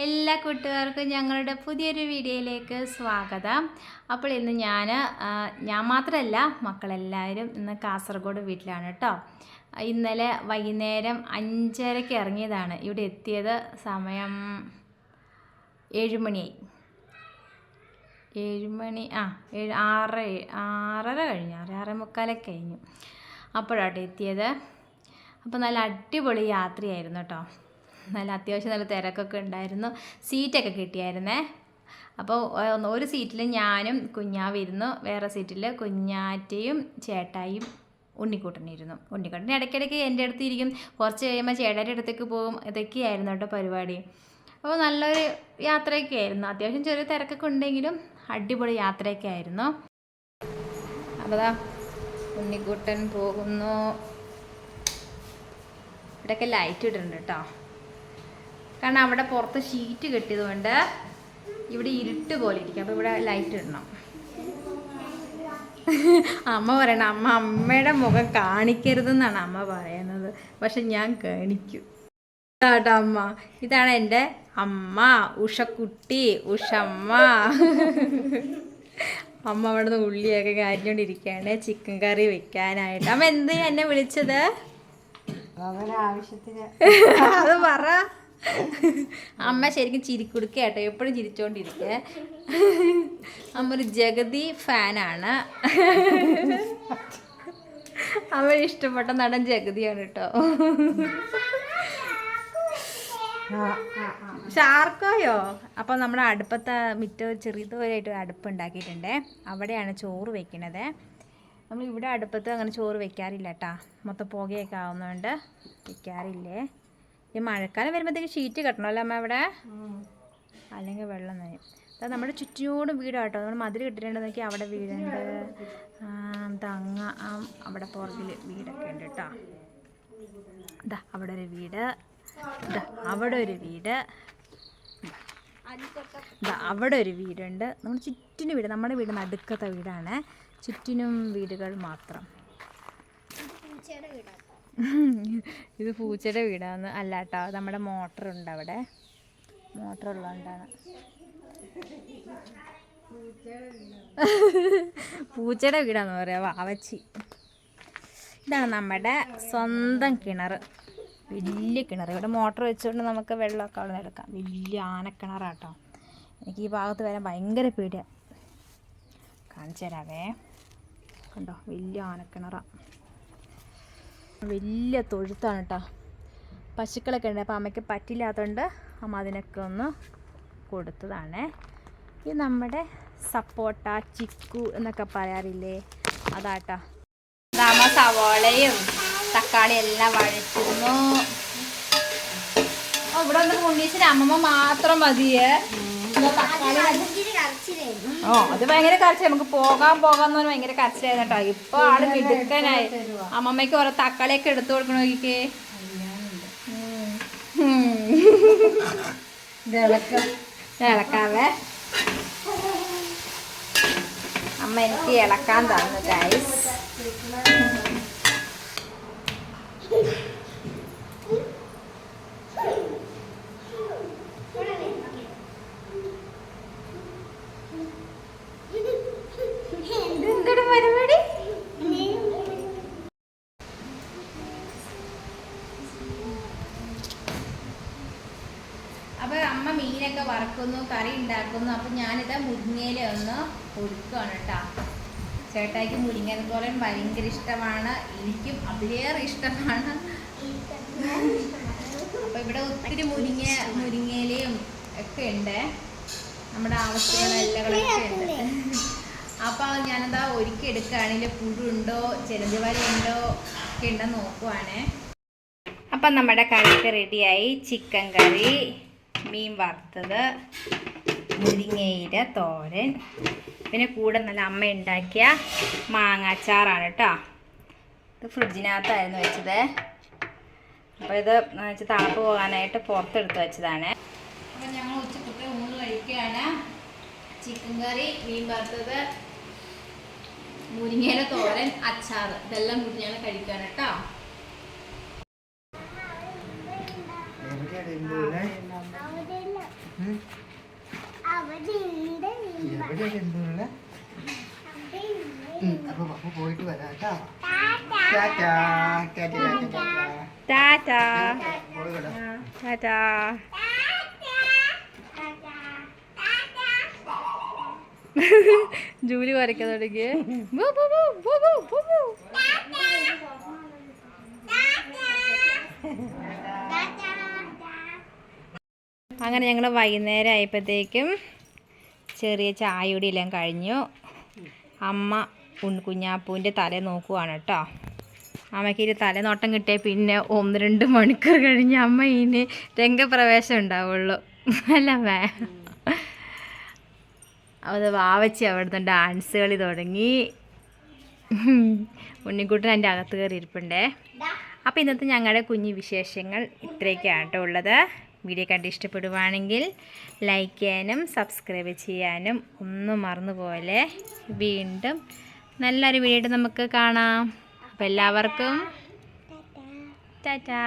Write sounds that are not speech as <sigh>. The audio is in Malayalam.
എല്ലാ കൂട്ടുകാർക്കും ഞങ്ങളുടെ പുതിയൊരു വീഡിയോയിലേക്ക് സ്വാഗതം. അപ്പോൾ ഇന്ന് ഞാൻ ഞാൻ മാത്രമല്ല മക്കളെല്ലാവരും ഇന്ന് കാസർഗോഡ് വീട്ടിലാണ് കേട്ടോ. ഇന്നലെ വൈകുന്നേരം അഞ്ചരയ്ക്ക് ഇറങ്ങിയതാണ്. ഇവിടെ എത്തിയത് സമയം ഏഴുമണിയായി ഏഴുമണി ആ ഏഴ് ആറ് ആറര കഴിഞ്ഞു ആറ് ആറേ മുക്കാലൊക്കെ കഴിഞ്ഞു. അപ്പോഴാട്ടോ എത്തിയത്. അപ്പോൾ നല്ല അടിപൊളി യാത്രയായിരുന്നു കേട്ടോ. നല്ല അത്യാവശ്യം നല്ല തിരക്കൊക്കെ ഉണ്ടായിരുന്നു. സീറ്റൊക്കെ കിട്ടിയായിരുന്നേ. അപ്പോൾ ഒരു സീറ്റിൽ ഞാനും കുഞ്ഞാവിരുന്നു വേറെ സീറ്റിൽ കുഞ്ഞാറ്റയും ചേട്ടായും ഉണ്ണിക്കുട്ടനിരുന്നു. ഉണ്ണിക്കുട്ടൻ ഇടയ്ക്കിടയ്ക്ക് എന്റെ അടുത്ത് ഇരിക്കും. കുറച്ച് കഴിയുമ്പോൾ ചേട്ടന്റെ അടുത്തേക്ക് പോകും. ഇതൊക്കെയായിരുന്നു കേട്ടോ പരിപാടി. അപ്പോൾ നല്ലൊരു യാത്രയൊക്കെ ആയിരുന്നു. അത്യാവശ്യം ചെറിയ തിരക്കൊക്കെ ഉണ്ടെങ്കിലും അടിപൊളി യാത്രയൊക്കെ ആയിരുന്നു. അപ്പോൾ ദാ ഉണ്ണിക്കുട്ടൻ പോകുന്നു. ഇവിടെയൊക്കെ ലൈറ്റ് ഇടുന്നുണ്ട് കേട്ടോ. കാരണം അവിടെ പുറത്ത് ഷീറ്റ് കെട്ടിയതുകൊണ്ട് ഇവിടെ ഇരുട്ട് പോലെ ഇരിക്കും. അപ്പോൾ ഇവിടെ ലൈറ്റ് ഇടണം. <laughs> അമ്മ പറയണം അമ്മ അമ്മയുടെ മുഖം കാണിക്കരുതെന്നാണ് അമ്മ പറയുന്നത്. പക്ഷെ ഞാൻ കാണിക്കും. കേട്ടോ അമ്മ. ഇതാണ് എന്റെ അമ്മ ഉഷക്കുട്ടി ഉഷമ്മ. <laughs> അമ്മ അവിടെ നിന്ന് ഉള്ളിയൊക്കെ കാരിഞ്ഞോണ്ടിരിക്കുകയാണ്. ചിക്കൻ കറി വെക്കാനായിട്ട്. അമ്മ എന്ത് എന്നെ വിളിച്ചത്? ആവശ്യത്തിന് <laughs> അത് പറ. അമ്മ ശരിക്കും ചിരിക്കുടുക്ക കേട്ടോ. എപ്പോഴും ചിരിച്ചോണ്ടിരിക്കുക അമ്മ ഒരു ജഗതി ഫാനാണ്. അവൻ ഇഷ്ടപ്പെട്ട നടൻ ജഗതിയാണ് കേട്ടോ. ഷാർക്കോയോ അപ്പോൾ നമ്മുടെ അടുപ്പത്തെ മിറ്റ ചെറിയതായിട്ട് ഒരു അടുപ്പ് ഉണ്ടാക്കിയിട്ടുണ്ട്. അവിടെയാണ് ചോറ് വെക്കണത്. നമ്മൾ ഇവിടെ അടുപ്പത്ത് അങ്ങനെ ചോറ് വെക്കാറില്ല കേട്ടാ. മൊത്തം പുകയൊക്കെ ആവുന്നതുകൊണ്ട് വെക്കാറില്ലേ? ഈ മഴക്കാലം വരുമ്പോഴത്തേക്ക് ഷീറ്റ് കെട്ടണമല്ലോ അമ്മ ഇവിടെ അല്ലെങ്കിൽ വെള്ളം നനയും. അത് നമ്മുടെ ചുറ്റിനോടും വീടാട്ടോ. നമ്മൾ മതിൽ നോക്കി അവിടെ വീടുണ്ട്. തങ്ങ ആ അവിടെ പുറകിൽ വീടൊക്കെ ഉണ്ട് കേട്ടോ ഇതാ അവിടെ ഒരു വീട്. ഇതാ അവിടെ ഒരു വീട്. ഇതാ അവിടെ ഒരു വീടുണ്ട്. നമ്മുടെ ചുറ്റിനും വീട്. നമ്മുടെ വീട് നടുക്കത്തെ വീടാണ്. ചുറ്റിനും വീടുകൾ മാത്രം. ഇത് പൂച്ചയുടെ വീടാണ് അല്ല കേട്ടോ നമ്മുടെ മോട്ടർ ഉണ്ട് അവിടെ മോട്ടർ ഉള്ളതുകൊണ്ടാണ് പൂച്ചയുടെ വീടാന്ന് പറയാ വാവച്ചി. ഇതാണ് നമ്മുടെ സ്വന്തം കിണർ വലിയ കിണർ ഇവിടെ മോട്ടർ വെച്ചുകൊണ്ട് നമുക്ക് വെള്ളമൊക്കെ അവിടെ നിന്ന് എടുക്കാം. വലിയ ആനക്കിണറാട്ടോ. എനിക്ക് ഈ ഭാഗത്ത് വരാൻ ഭയങ്കര പേടിയാണ് കാണിച്ചു തരാവേ. കണ്ടോ? വലിയ ആനക്കിണറാണ് വലിയ തൊഴുത്താണ് കേട്ടോ പശുക്കളൊക്കെ ഉണ്ട്. അപ്പോൾ അമ്മയ്ക്ക് പറ്റില്ലാത്തതുകൊണ്ട് അമ്മ അതിനൊക്കെ ഒന്ന് കൊടുത്തതാണ്. ഈ നമ്മുടെ സപ്പോട്ട ചിക്കു എന്നൊക്കെ പറയാറില്ലേ? അതാട്ടോ. നമ്മ സവോളയും തക്കാളി എല്ലാം വഴറ്റുന്നു. ഇവിടെ ഒന്ന് ഉണ്ണീച്ചിന് അമ്മമ്മ മാത്രം മതിയേ? തക്കാളി ഓ അത് ഭയങ്കര കരച്ചിൽ നമുക്ക് പോകാൻ പോകാന്ന് പറഞ്ഞാൽ ഭയങ്കര കരച്ചിലായിരുന്നു കേട്ടോ. ഇപ്പൊ ആൾ മിടുക്കനായി. അമ്മമ്മയ്ക്ക് ഓരോ തക്കാളിയൊക്കെ എടുത്തു കൊടുക്കണോ. ഇളക്കാവേ അമ്മ എനിക്ക് ഇളക്കാൻ തന്നു ഗൈസ് എന്തൊരു പരിപാടി അപ്പൊ മീനൊക്കെ വറക്കുന്നു കറി ഉണ്ടാക്കുന്നു. അപ്പൊ ഞാനിതാ മുരിങ്ങയില ഒന്ന് കൊടുക്കുകയാണ് കേട്ടോ ചേട്ടായിക്ക് മുരിങ്ങനെ തോരൻ ഭയങ്കര ഇഷ്ടമാണ്. എനിക്കും അതിലേറെ ഇഷ്ടമാണ്. അപ്പൊ ഇവിടെ ഒത്തിരി മുരിങ്ങ മുരിങ്ങയിലയും ഒക്കെ ഉണ്ട്. നമ്മുടെ ആവശ്യമുള്ള എല്ലാകളൊക്കെ ഉണ്ട്. അപ്പൊ ഞാനെന്താ ഒരുക്കി എടുക്കുകയാണെങ്കിൽ പുഴുണ്ടോ ചെലന്തിവര ഉണ്ടോ ഒക്കെ ഉണ്ടോ നോക്കുവാണേ. അപ്പം നമ്മുടെ കറിക്ക് റെഡിയായി ചിക്കൻ കറി മീൻ വറുത്തത് മുരിങ്ങയില തോരൻ പിന്നെ കൂടെ നല്ല അമ്മ ഉണ്ടാക്കിയ മാങ്ങാച്ചാറാണ് കേട്ടോ. ഇത് ഫ്രിഡ്ജിനകത്തായിരുന്നു വെച്ചത്. അപ്പോൾ ഇത് വെച്ച് തണുപ്പ് പോകാനായിട്ട് പുറത്തെടുത്ത് വെച്ചതാണ്. അപ്പം ഞങ്ങൾ ഉച്ചക്കത്തെ ഊണ് കഴിക്കുകയാണ്. ചിക്കൻ കറി മീൻ വറുത്തത് മുരിങ്ങയില തോരൻ അച്ചാർ ഇതെല്ലാം കൂടി ഞങ്ങൾ കഴിക്കുകയാണ് കേട്ടോ. എവിടെ എന്തുള്ള അപ്പൊ പപ്പ പോയിട്ട് വരാം കേട്ടോ tata tata tata tata. Tata. പോയി ജൂലി വരയ്ക്കാൻ തുടങ്ങി. അങ്ങനെ ഞങ്ങൾ വൈകുന്നേരം ആയപ്പോഴത്തേക്കും ചെറിയ ചായയുടെ എല്ലാം കഴിഞ്ഞു. അമ്മ കുഞ്ഞാപ്പൂവിന്റെ തല നോക്കുവാണ് കേട്ടോ അമ്മയ്ക്ക് ഇത് തലനോട്ടം കിട്ടിയ പിന്നെ ഒന്ന് രണ്ട് മണിക്കൂർ കഴിഞ്ഞ് അമ്മ ഇനി രംഗപ്രവേശം ഉണ്ടാവുള്ളൂ. അല്ല മേ. അത് വാവച്ചി അവിടുന്ന് ഡാൻസ് കളി തുടങ്ങി. ഉണ്ണിക്കുട്ടൻ എന്റെ അകത്ത് കയറി ഇരിപ്പുണ്ടേ. അപ്പോൾ ഇന്നത്തെ ഞങ്ങളുടെ കുഞ്ഞു വിശേഷങ്ങൾ ഇത്രയൊക്കെയാണ് കേട്ടോ ഉള്ളത്. വീഡിയോ കണ്ട് ഇഷ്ടപ്പെടുവാണെങ്കിൽ ലൈക്ക് ചെയ്യാനും സബ്സ്ക്രൈബ് ചെയ്യാനും ഒന്നും മറന്നുപോലെ വീണ്ടും നല്ലൊരു വീഡിയോ നമുക്ക് കാണാം. അപ്പോൾ എല്ലാവർക്കും ടാറ്റാ.